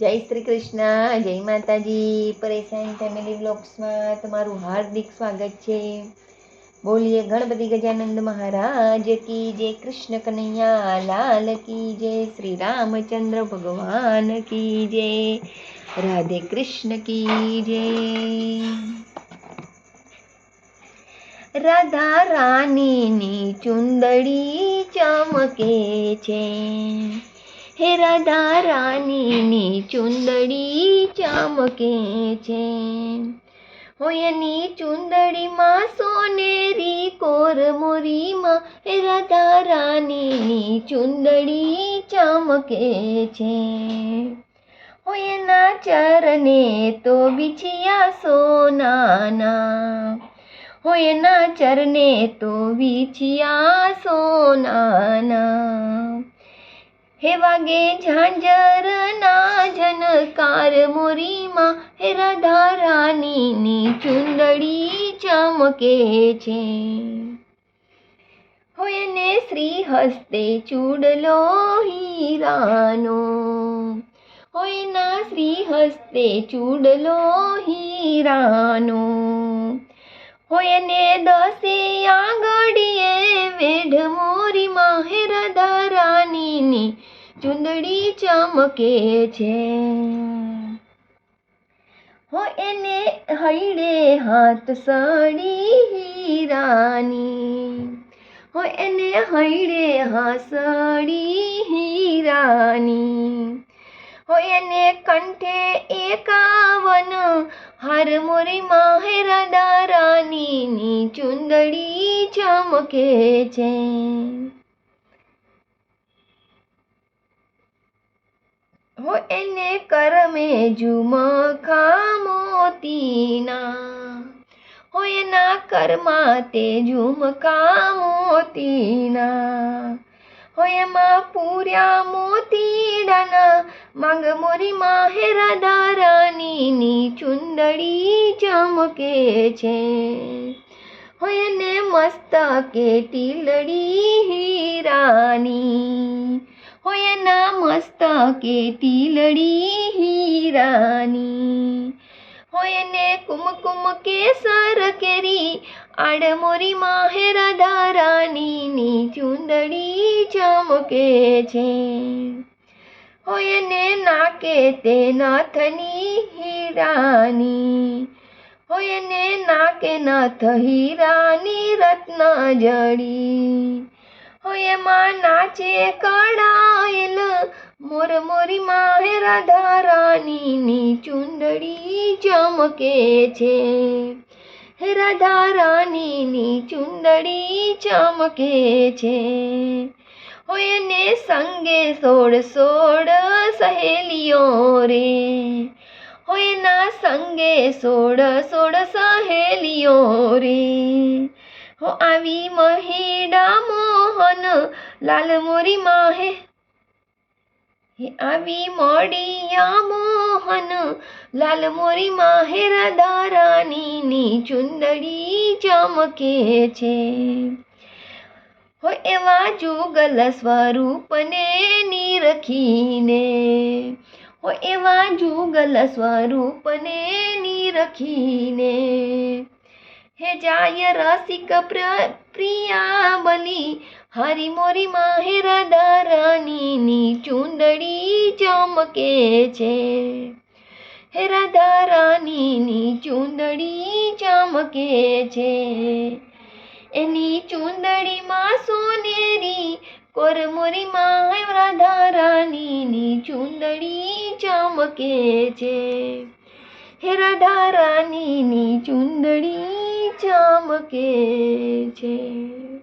જય શ્રી કૃષ્ણ, જય માતાજી. પરેશાન ફેમિલી બ્લોગ્સમાં તમારું હાર્દિક સ્વાગત છે. બોલીએ ગણપતિ ગજાનંદ મહારાજ કી જય કૃષ્ણ કનૈયા, લાલ કી જય શ્રી રામચંદ્ર ભગવાન કી જય, રાધે કૃષ્ણ કી જય. રાધા રાણીની ચુંદડી ચમકે છે. હે રાધા રાણીની ચુંદડી ચમકે છે. હોયની ચુંદડીમાં સોનેરી કોર મોરીમાં, હે રાધા રાણીની ચુંદડી ચમકે છે. હોયના ચરને તો બિછિયા સોનાના, હોય એના ચરણે તો વિછિયા સોનાના. હે વાગે ઝાંઝરના ઝનકાર મોરીમાં, હે રાધા ચુંદડી ચમકે છે. હોય ને શ્રી હસ્તે ચૂડલો હીરાનો, હોય ના શ્રી હસ્તે ચૂડલો હીરાનો, હોય દસે ચુંદડી ચમકે છે. હો એને હૈડે હાથ સાડી હીરાની. હો એને હૈડે હાસડી હીરાની. હો એને કંઠે એકાવન હર મોરી હે દારાની ચુંદડી ચમકે છે. હો એને કરમે જુમ ખામોતીના. હો એના કરમાં તે જુમ ખામોતીના. હો એમાં પૂર્યા મોતીડાના, માંગ મોરી માહેરા રાધા ચુંદડી ચમકે છે. હોય એને મસ્તકે ટીલડી હીરાની. હોય એના મસ્તકે ટીલડી હીરાની. હોય ને કુમકુમ કેસર કેરી, આડમોરી માહે રાધા રાણીની ચુંદડી ચમકે છે. હોય એને નાકે તે નાથની હીરાની. હોય એને નાકે નાથ હીરાની રત્ન જડી. એમાં નાચે કળાયેલ. મોરમોરી મોરીમાં હે રાધા રાણીની ચુંદડી ચમકે છે. હે રાધા રાણીની ચુંદડી ચમકે છે. હોય ને સંગે સોળ સોળ સહેલીઓ રે. હોય ના સંગે સોળ સોળ સહેલીઓ રે. હો આવી મહેડા મોહન, લાલ મોરી માહે. હે આવી મોડિયા મોહન, લાલ મોરી માહે રાધા રાણીની ચુંદડી ચમકે છે. હો એવા જુગલ સ્વરૂપને નીરખીને હો એવા જુગલ સ્વરૂપને નિરખીને હે જાય રસિક પ્રિયા બલી હરી મોરી માહેર દારાની ચુંદડી ચમકે છે. હે રાધારાની ચુંદડી ચમકે છે. એની ચુંદડીમાં સોનેરી કોરમોરીમાં રાધા રાણીની ચુંદડી ચમકે છે. હે રાધારાની ચુંદડી ચમકે છે.